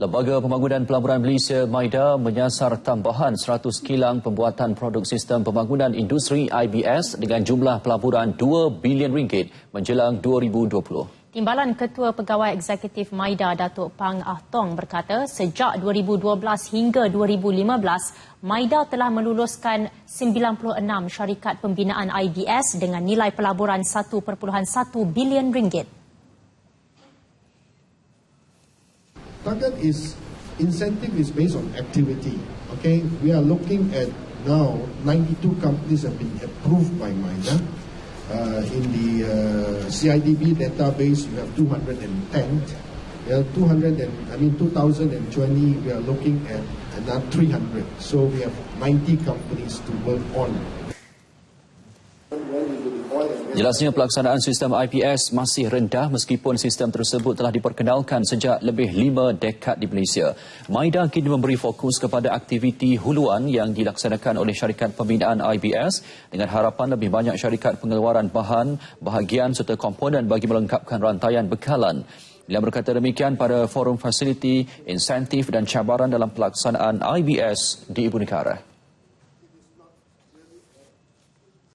Lembaga Pembangunan Pelaburan Malaysia MAIDA menyasar tambahan 100 kilang pembuatan produk sistem pembangunan industri IBS dengan jumlah pelaburan 2 bilion ringgit menjelang 2020. Timbalan Ketua Pegawai Eksekutif MAIDA Datuk Pang Ah Tong berkata sejak 2012 hingga 2015 MAIDA telah meluluskan 96 syarikat pembinaan IBS dengan nilai pelaburan 1.1 bilion ringgit. Target is incentive is based on activity. Okay, we are looking at now 92 companies have been approved by MINA. Uh, in the uh, CIDB database, you have 210. We have 200 and I mean 2020. We are looking at another 300. So we have 90 companies to work on. Jelasnya pelaksanaan sistem IPS masih rendah meskipun sistem tersebut telah diperkenalkan sejak lebih lima dekad di Malaysia. MAIDA kini memberi fokus kepada aktiviti huluan yang dilaksanakan oleh syarikat pembinaan IBS dengan harapan lebih banyak syarikat pengeluaran bahan, bahagian serta komponen bagi melengkapkan rantaian bekalan. Yang berkata demikian pada forum fasiliti, insentif dan cabaran dalam pelaksanaan IBS di Ibu Negara.